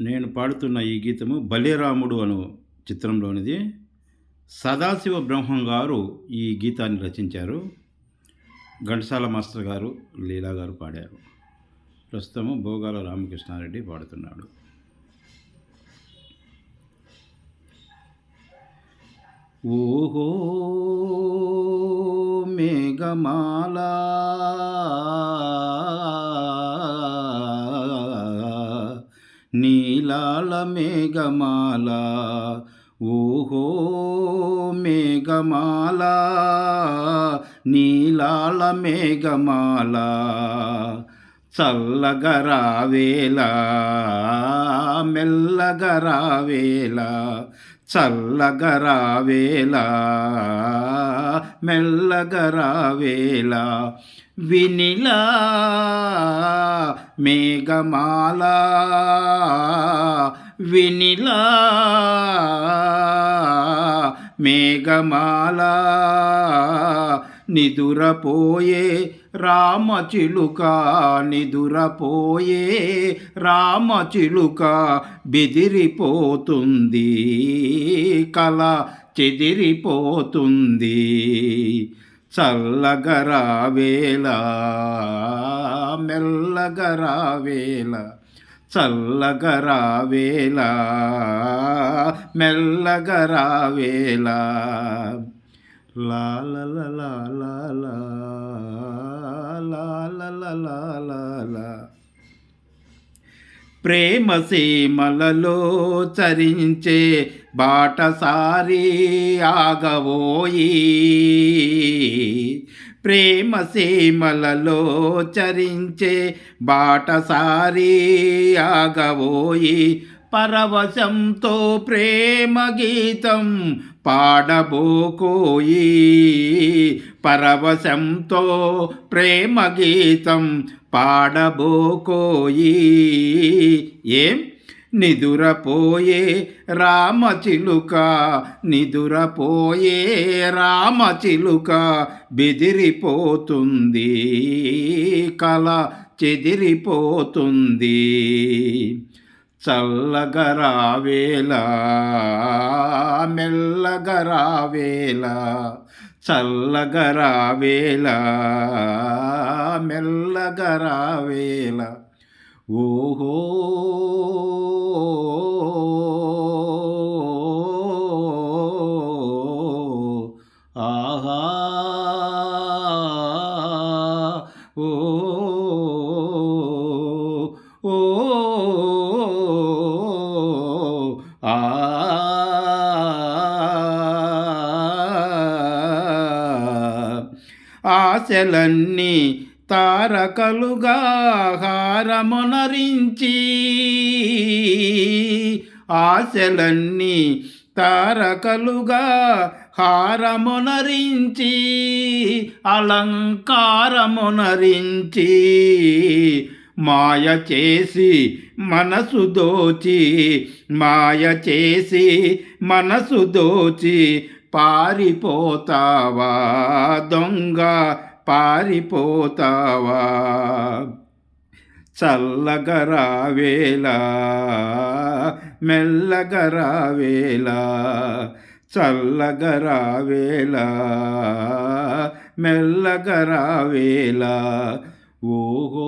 నేను పాడుతున్న ఈ గీతము బలిరాముడు అను చిత్రంలోనిది. సదాశివ బ్రహ్మం గారు ఈ గీతాన్ని రచించారు. ఘంటసాల మాస్టర్ గారు లీలా గారు పాడారు. ప్రస్తుతము భోగాల రామకృష్ణారెడ్డి పాడుతున్నాడు. ఓహో మేఘమాలా నీలాల మేఘమాల ఓహో మేఘమాల నీలాల మేఘమాల చల్లగరావేలా మెల్లగరావేలా చల్లగరావేలా మెల్లగరావేలా వినిలా మేఘమాల వినిలా మేఘమాల నిదురపోయే రామచిలుక నిదురపోయే రామచిలుక బెదిరిపోతుంది కల చెదిరిపోతుంది. చల్లగరావేళ మెల్లగరావేళ చల్లగరావేళ మెల్లగరావేళ లాల లాల ప్రేమ సీమలలో చరించే బాటసారి ఆగవోయి. ప్రేమ సీమలలో చరించే బాటసారి ఆగవోయి. పరవశంతో ప్రేమ గీతం పాడబోకోయి పరవశంతో ప్రేమ గీతం పాడబోకోయి ఏం? నిదురపోయే రామచిలుక నిదురపోయే రామచిలుక బెదిరిపోతుంది కల చెదిరిపోతుంది. చల్లగరావేళ మెల్లగరావేళ చల్లగరావేళ మెల్లగరావేళ ఓహో ఆహా ఓ ఆశలన్నీ తారకలుగా హారమునరించి ఆశలన్నీ తారకలుగా హారమునరించి అలంకారమునరించి మాయ చేసి మనసు దోచి మాయ చేసి మనసు దోచి పారిపోతావా? దొంగ పారిపోతావా? చల్లగరావేలా మెల్లగరావేలా చల్లగరావేలా మెల్లగరావేలా ఓహో!